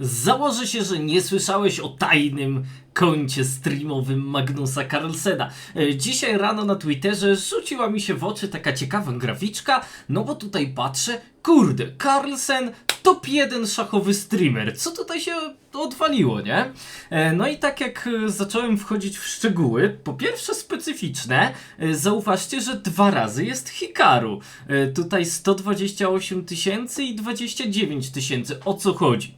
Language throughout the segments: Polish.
Założę się, że nie słyszałeś o tajnym koncie streamowym Magnusa Carlsena. E, Dzisiaj rano na Twitterze rzuciła mi się w oczy taka ciekawa graficzka, no bo tutaj patrzę, kurde, Carlsen top 1 szachowy streamer. Co tutaj się odwaliło, nie? E, No i tak jak e, zacząłem wchodzić w szczegóły, po pierwsze specyficzne, zauważcie, że dwa razy jest Hikaru. Tutaj 128 tysięcy i 29 tysięcy. O co chodzi?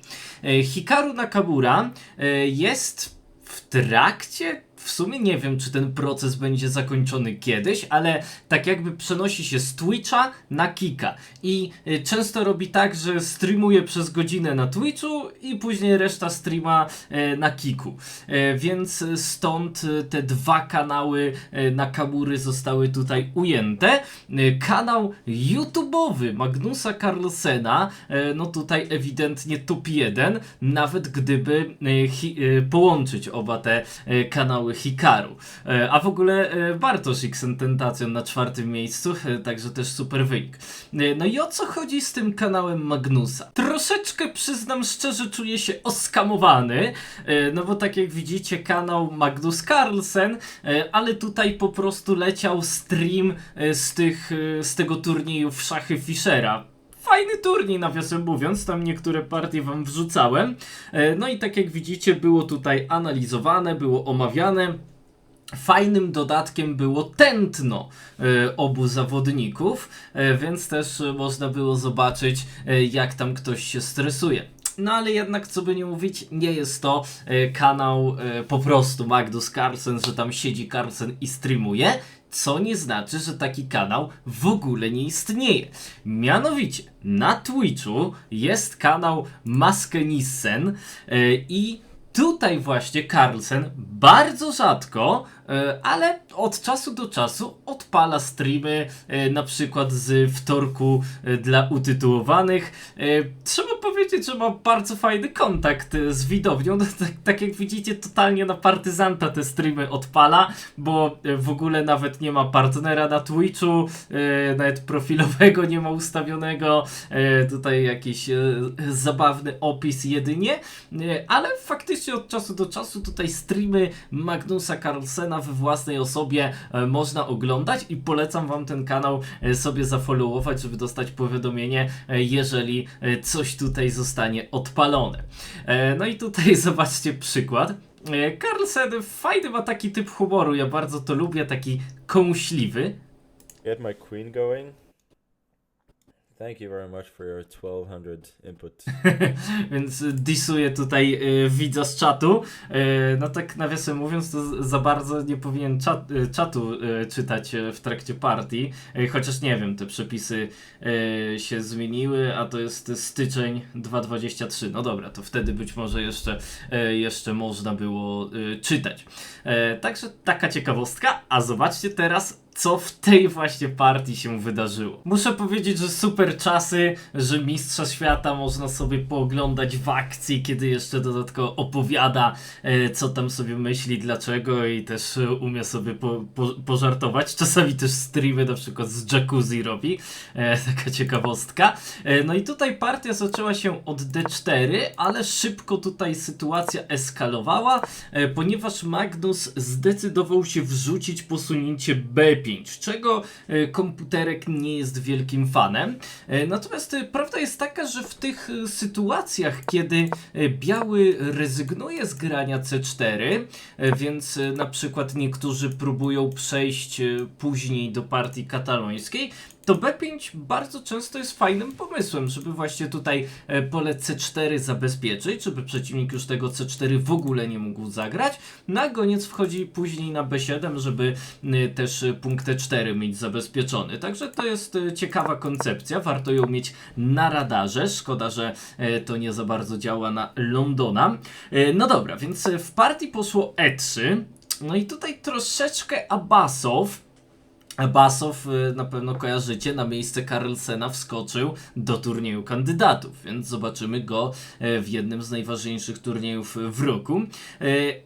Hikaru Nakamura e, jest w trakcie. W sumie nie wiem, czy ten proces będzie zakończony kiedyś, ale tak jakby przenosi się z Twitcha na Kika. I y, często robi tak, że streamuje przez godzinę na Twitchu i później reszta streama e, na Kiku. E, Więc stąd te dwa kanały Nakamury zostały tutaj ujęte. Kanał YouTube'owy Magnusa Carlsena, no tutaj ewidentnie top 1, nawet gdyby połączyć oba te kanały Hikaru. E, A w ogóle e, Bartosz X Tentacion na czwartym miejscu, e, także też super wynik. No i o co chodzi z tym kanałem Magnusa? Troszeczkę przyznam szczerze, czuję się oskamowany, no bo tak jak widzicie kanał Magnus Carlsen, ale tutaj po prostu leciał stream z, tych, z tego turnieju w szachy Fischera fajny turniej, nawiasem mówiąc, tam niektóre partie wam wrzucałem. E, No i tak jak widzicie, było tutaj analizowane, było omawiane. Fajnym dodatkiem było tętno e, obu zawodników, e, więc też można było zobaczyć, jak tam ktoś się stresuje. No ale jednak, co by nie mówić, nie jest to kanał po prostu Magnus Carlsen, że tam siedzi Carlsen i streamuje, co nie znaczy, że taki kanał w ogóle nie istnieje. Mianowicie, na Twitchu jest kanał Maskenissen e, i tutaj właśnie Carlsen bardzo rzadko, e, ale od czasu do czasu odpala streamy, e, na przykład z wtorku e, dla utytułowanych. Trzeba powiedzieć, że ma bardzo fajny kontakt z widownią. No, tak, tak jak widzicie, totalnie na partyzanta te streamy odpala, bo w ogóle nawet nie ma partnera na Twitchu, nawet profilowego nie ma ustawionego, tutaj jakiś zabawny opis jedynie, ale faktycznie od czasu do czasu tutaj streamy Magnusa Carlsena we własnej osobie e, można oglądać i polecam wam ten kanał e, sobie zafollowować, żeby dostać powiadomienie, e, jeżeli coś tutaj zostanie odpalone. No i tutaj zobaczcie przykład. Carlsen fajny ma taki typ humoru, ja bardzo to lubię, taki kąśliwy. Get my queen going. Thank you very much for your 1200 input. Więc disuję tutaj y, widza z czatu. Y, no tak nawiasem mówiąc, to za bardzo nie powinien czat, y, czatu y, czytać y, w trakcie partii. Y, chociaż nie wiem, te przepisy się zmieniły, a to jest styczeń 2.23. No dobra, to wtedy być może jeszcze, jeszcze można było czytać. Także taka ciekawostka. A zobaczcie teraz, co w tej właśnie partii się wydarzyło. Muszę powiedzieć, że super czasy, że Mistrza Świata można sobie pooglądać w akcji, kiedy jeszcze dodatkowo opowiada, e, co tam sobie myśli, dlaczego i też e, umie sobie po, po, pożartować. Czasami też streamy na przykład z jacuzzi robi. E, taka ciekawostka. No i tutaj partia zaczęła się od D4, ale szybko tutaj sytuacja eskalowała, ponieważ Magnus zdecydował się wrzucić posunięcie B5, czego e, komputerek nie jest wielkim fanem. E, Natomiast e, prawda jest taka, że w tych sytuacjach, kiedy biały rezygnuje z grania C4, e, więc na przykład niektórzy próbują przejść później do partii katalońskiej, to B5 bardzo często jest fajnym pomysłem, żeby właśnie tutaj e, pole C4 zabezpieczyć, żeby przeciwnik już tego C4 w ogóle nie mógł zagrać. Na koniec wchodzi później na B7, żeby e, też e, punkt E4 mieć zabezpieczony. Także to jest ciekawa koncepcja, warto ją mieć na radarze. Szkoda, że to nie za bardzo działa na Londona. No dobra, więc w partii poszło E3. No i tutaj troszeczkę Abasow Basow y, na pewno kojarzycie, na miejsce Carlsena wskoczył do turnieju kandydatów, więc zobaczymy go e, w jednym z najważniejszych turniejów w roku.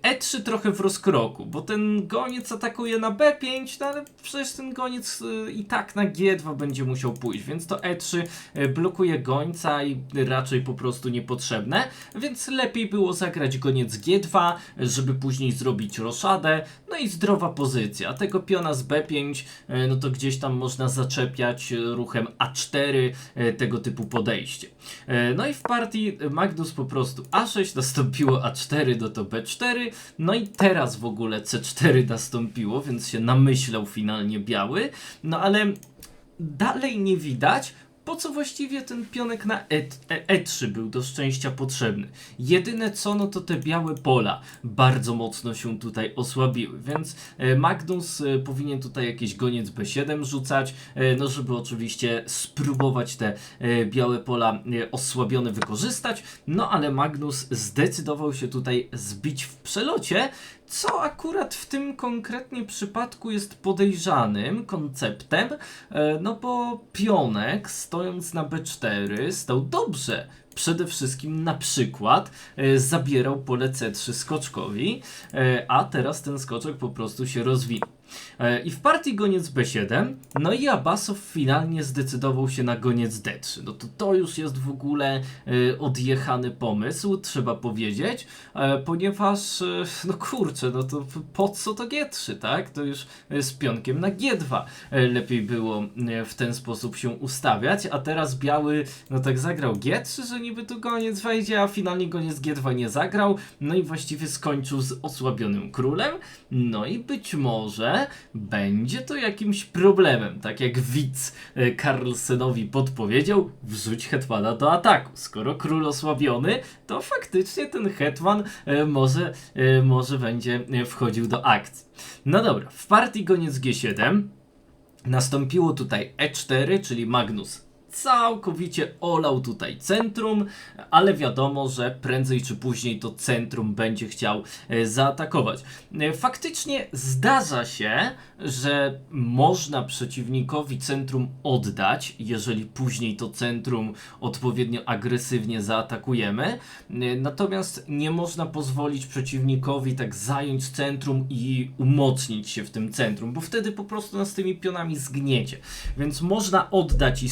E, E3 trochę w rozkroku, bo ten goniec atakuje na B5, no ale przecież ten goniec y, i tak na G2 będzie musiał pójść, więc to E3 e, blokuje gońca i raczej po prostu niepotrzebne, więc lepiej było zagrać goniec G2, żeby później zrobić roszadę, no i zdrowa pozycja. Tego piona z B5, e, no to gdzieś tam można zaczepiać e, ruchem A4, e, tego typu podejście. E, No i w partii Magnus po prostu A6 nastąpiło A4 do to B4, no i teraz w ogóle C4 nastąpiło, więc się namyślał finalnie biały, no ale dalej nie widać, po co właściwie ten pionek na E, e, E3 był do szczęścia potrzebny. Jedyne co, no to te białe pola bardzo mocno się tutaj osłabiły, więc e, Magnus e, powinien tutaj jakiś goniec B7 rzucać, e, no żeby oczywiście spróbować te e, białe pola e, osłabione wykorzystać, no ale Magnus zdecydował się tutaj zbić w przelocie, co akurat w tym konkretnie przypadku jest podejrzanym konceptem, e, no bo pionek stojąc na B4 stał dobrze. Przede wszystkim na przykład e, zabierał pole C3 skoczkowi, e, a teraz ten skoczek po prostu się rozwinął. E, I w partii goniec B7, no i Abasow finalnie zdecydował się na goniec D3. No to to już jest w ogóle e, odjechany pomysł, trzeba powiedzieć, e, ponieważ, no kurczę, no to po co to G3, tak? To już z pionkiem na G2 e, lepiej było w ten sposób się ustawiać, a teraz biały, no tak zagrał G3, że niby tu goniec wejdzie, a finalnie goniec G2 nie zagrał, no i właściwie skończył z osłabionym królem, no i być może będzie to jakimś problemem, tak jak widz e, Carlsenowi podpowiedział, wrzuć hetmana do ataku. Skoro król osłabiony, to faktycznie ten hetman e, może, e, może będzie wchodził do akcji. No dobra, w partii goniec G7 nastąpiło tutaj E4, czyli Magnus całkowicie olał tutaj centrum, ale wiadomo, że prędzej czy później to centrum będzie chciał e, zaatakować. E, Faktycznie zdarza się, że można przeciwnikowi centrum oddać, jeżeli później to centrum odpowiednio agresywnie zaatakujemy. E, Natomiast nie można pozwolić przeciwnikowi tak zająć centrum i umocnić się w tym centrum, bo wtedy po prostu nas tymi pionami zgniecie. Więc można oddać i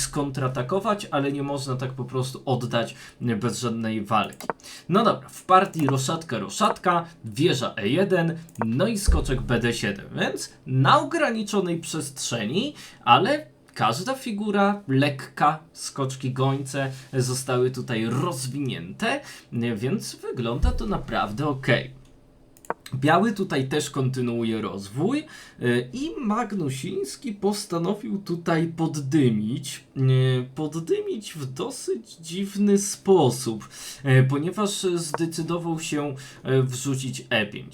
skontratakować, ale nie można tak po prostu oddać bez żadnej walki. No dobra, w partii roszatka, roszatka, wieża E1, no i skoczek BD7, więc na ograniczonej przestrzeni, ale każda figura lekka, skoczki gońce zostały tutaj rozwinięte, więc wygląda to naprawdę ok. Biały tutaj też kontynuuje rozwój y, i Magnusiński postanowił tutaj poddymić, y, poddymić w dosyć dziwny sposób, y, ponieważ zdecydował się wrzucić E5.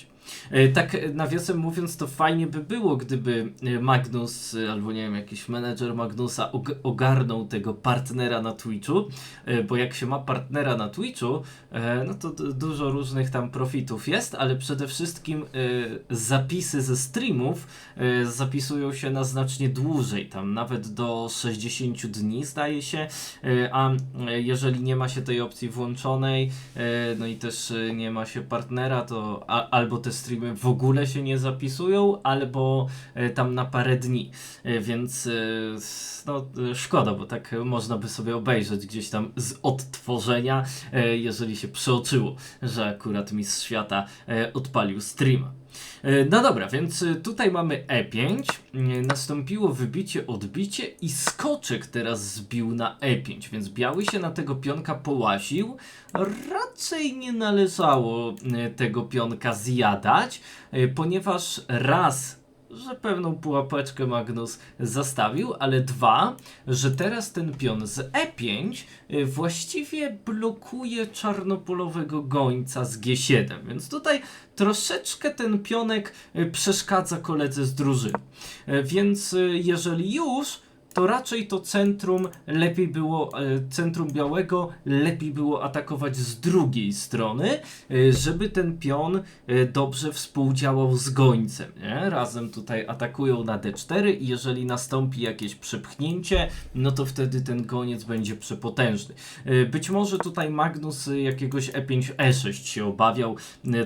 Y, Tak nawiasem mówiąc, to fajnie by było, gdyby Magnus, albo nie wiem, jakiś menedżer Magnusa og- ogarnął tego partnera na Twitchu, bo jak się ma partnera na Twitchu, e, no to dużo różnych tam profitów jest, ale przede wszystkim e, zapisy ze streamów e, zapisują się na znacznie dłużej, tam nawet do 60 dni zdaje się, e, a e, jeżeli nie ma się tej opcji włączonej, e, no i też e, nie ma się partnera, to albo te streamy w ogóle się nie zapisują, albo e, tam na parę dni, E, więc e, no e, szkoda, bo tak można by sobie obejrzeć gdzieś tam z odtworzenia, e, jeżeli się przeoczyło, że akurat Mistrz Świata e, odpalił streama. E, No dobra, więc e, tutaj mamy E5, e, nastąpiło wybicie, odbicie i skoczek teraz zbił na E5, więc biały się na tego pionka połaził. Raczej nie należało tego pionka zjadać, ponieważ raz że pewną pułapeczkę Magnus zastawił, ale dwa, że teraz ten pion z E5 y, właściwie blokuje czarnopolowego gońca z G7, więc tutaj troszeczkę ten pionek y, przeszkadza koledze z drużyny. Y, Więc jeżeli już, to raczej to centrum lepiej było, e, centrum białego lepiej było atakować z drugiej strony, e, żeby ten pion e, dobrze współdziałał z gońcem, nie? Razem tutaj atakują na D4 i jeżeli nastąpi jakieś przepchnięcie, no to wtedy ten goniec będzie przepotężny. Być może tutaj Magnus jakiegoś E5, E6 się obawiał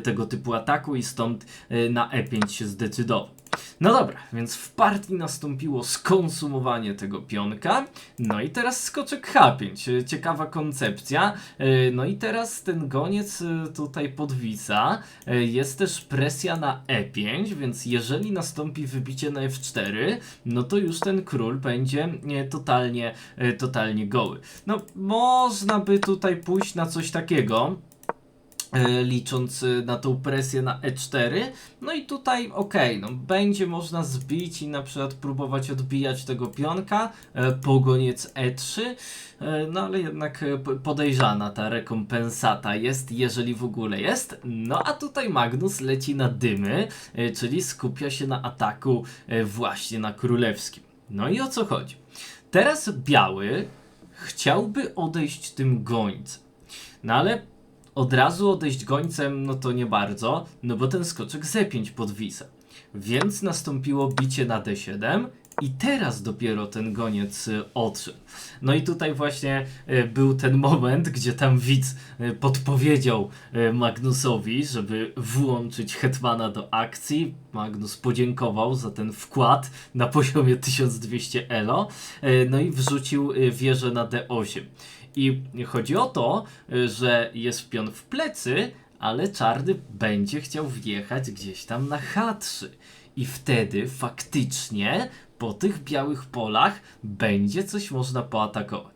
tego typu ataku i stąd na E5 się zdecydował. No dobra, więc w partii nastąpiło skonsumowanie tego pionka. No i teraz skoczek H5. E, Ciekawa koncepcja. E, No i teraz ten goniec e, tutaj podwisa. E, Jest też presja na E5, więc jeżeli nastąpi wybicie na F4, no to już ten król będzie totalnie, totalnie goły. No, można by tutaj pójść na coś takiego. E, Licząc e, na tą presję na E4, no i tutaj okej, no będzie można zbić i na przykład próbować odbijać tego pionka, e, pogoniec E3, e, no ale jednak podejrzana ta rekompensata jest, jeżeli w ogóle jest. No a tutaj Magnus leci na dymy, czyli skupia się na ataku właśnie na królewskim. No i o co chodzi? Teraz biały chciałby odejść tym gońcem. No ale od razu odejść gońcem, no to nie bardzo, no bo ten skoczek Z5 podwisa. Więc nastąpiło bicie na D7 i teraz dopiero ten goniec y, odszedł. No i tutaj właśnie y, był ten moment, gdzie tam widz y, podpowiedział Magnusowi, żeby włączyć Hetmana do akcji. Magnus podziękował za ten wkład na poziomie 1200 elo, no i wrzucił wieżę na D8. I chodzi o to, że jest pion w plecy, ale czarny będzie chciał wjechać gdzieś tam na H3. I wtedy faktycznie po tych białych polach będzie coś można poatakować.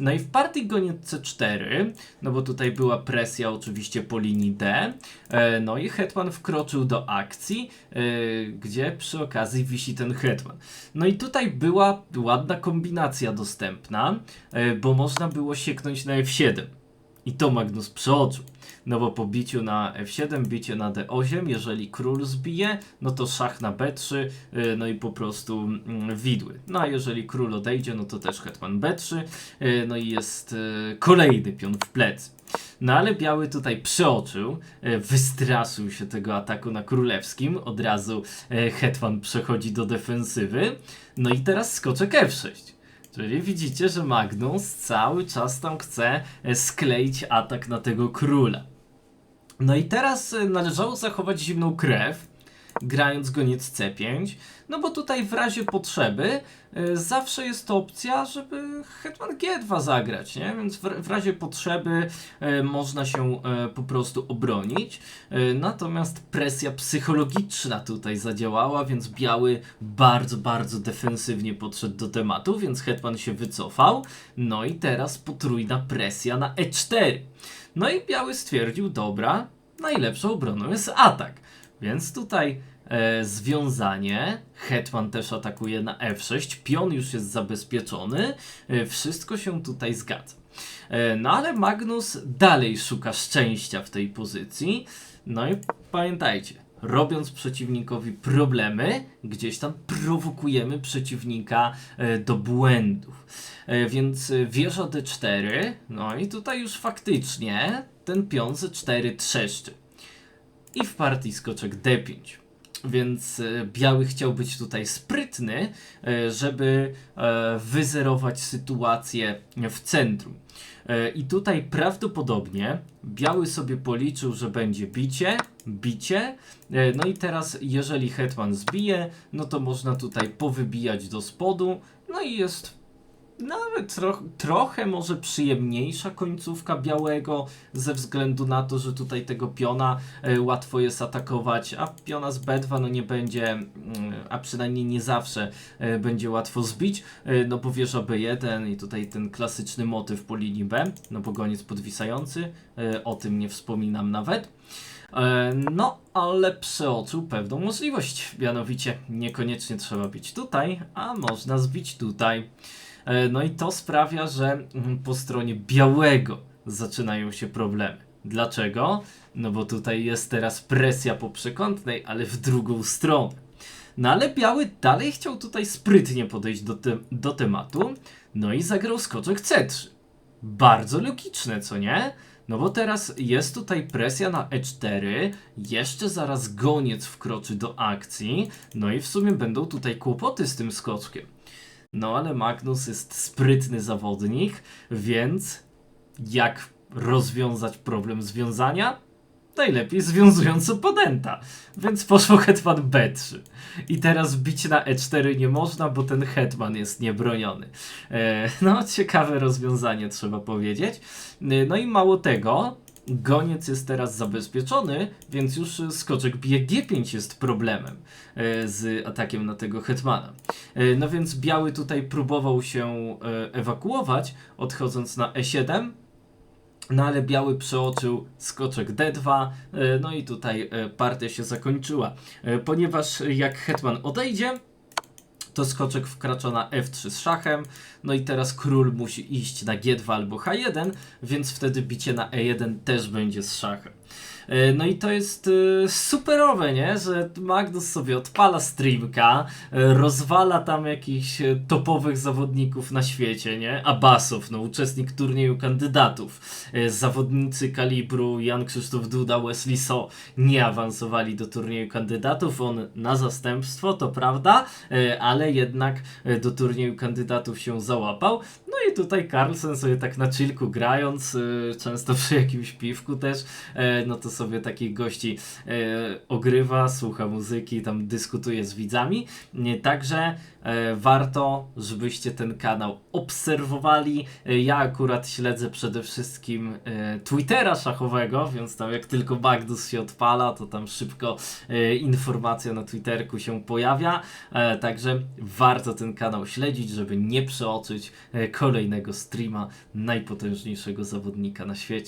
No i w partii goniec C4, no bo tutaj była presja oczywiście po linii D, e, no i hetman wkroczył do akcji, e, gdzie przy okazji wisi ten hetman. No i tutaj była ładna kombinacja dostępna, e, bo można było sieknąć na F7. I to Magnus przeoczył. No bo po biciu na F7, bicie na D8, jeżeli król zbije, no to szach na B3, y, no i po prostu mm, widły. No a jeżeli król odejdzie, no to też hetman B3, y, no i jest y, kolejny pion w plecy. No ale biały tutaj przeoczył, wystraszył się tego ataku na królewskim, od razu hetman przechodzi do defensywy, no i teraz skoczek F6. Czyli widzicie, że Magnus cały czas tam chce e, skleić atak na tego króla. No i teraz e, należało zachować zimną krew, grając goniec C5, no bo tutaj w razie potrzeby e, zawsze jest opcja, żeby hetman G2 zagrać, nie? Więc w, w razie potrzeby e, można się e, po prostu obronić. Natomiast presja psychologiczna tutaj zadziałała, więc biały bardzo, bardzo defensywnie podszedł do tematu, więc hetman się wycofał. No i teraz potrójna presja na E4. No i biały stwierdził, dobra, najlepszą obroną jest atak. Więc tutaj e, związanie, hetman też atakuje na F6, pion już jest zabezpieczony, e, wszystko się tutaj zgadza. E, no ale Magnus dalej szuka szczęścia w tej pozycji. No i pamiętajcie, robiąc przeciwnikowi problemy, gdzieś tam prowokujemy przeciwnika do błędów. Więc wieża D4, no i tutaj już faktycznie ten pion Z4 trzeszczy. I w partii skoczek D5. Więc e, biały chciał być tutaj sprytny, e, żeby e, wyzerować sytuację w centrum. I tutaj prawdopodobnie biały sobie policzył, że będzie bicie, bicie. No i teraz, jeżeli hetman zbije, no to można tutaj powybijać do spodu. No i jest nawet tro trochę może przyjemniejsza końcówka białego, ze względu na to, że tutaj tego piona e, łatwo jest atakować, a piona z B2 no nie będzie, mm, a przynajmniej nie zawsze e, będzie łatwo zbić, e, no bo wieża B1 i tutaj ten klasyczny motyw po linii B, no bo goniec podwisający, o tym nie wspominam nawet. No, ale przeoczył pewną możliwość. Mianowicie, niekoniecznie trzeba bić tutaj, a można zbić tutaj. E, No i to sprawia, że mm, po stronie białego zaczynają się problemy. Dlaczego? No bo tutaj jest teraz presja po przekątnej, ale w drugą stronę. No ale Biały dalej chciał tutaj sprytnie podejść do, te, do tematu, no i zagrał skoczek C3. Bardzo logiczne, co nie? No bo teraz jest tutaj presja na E4, jeszcze zaraz goniec wkroczy do akcji, no i w sumie będą tutaj kłopoty z tym skoczkiem. No ale Magnus jest sprytny zawodnik, więc jak rozwiązać problem związania? Najlepiej związując oponenta. Więc poszło hetman B3. I teraz bić na E4 nie można, bo ten hetman jest niebroniony. E, no, ciekawe rozwiązanie, trzeba powiedzieć. E, No i mało tego, goniec jest teraz zabezpieczony, więc już e, skoczek bije G5 jest problemem e, z atakiem na tego hetmana. E, No więc biały tutaj próbował się ewakuować, odchodząc na E7, no ale biały przeoczył skoczek D2, e, no i tutaj partia się zakończyła. Ponieważ jak hetman odejdzie, to skoczek wkracza na F3 z szachem, no i teraz król musi iść na G2 albo H1, więc wtedy bicie na E1 też będzie z szachem. E, No i to jest e, superowe, nie? Że Magnus sobie odpala streamka, e, rozwala tam jakichś topowych zawodników na świecie, nie? Abbasów, no uczestnik turnieju kandydatów. Zawodnicy kalibru Jan Krzysztof Duda, Wesley So nie awansowali do turnieju kandydatów. On na zastępstwo, to prawda, ale jednak do turnieju kandydatów się załapał. No i tutaj Carlsen sobie tak na chillku grając, e, często przy jakimś piwku też, e, no to sobie takich gości e, ogrywa, słucha muzyki, tam dyskutuje z widzami. Także warto, żebyście ten kanał obserwowali. Ja akurat śledzę przede wszystkim Twittera szachowego, więc tam jak tylko Magnus się odpala, to tam szybko informacja na Twitterku się pojawia. E, także warto ten kanał śledzić, żeby nie przeoczyć e, kolejnego streama najpotężniejszego zawodnika na świecie.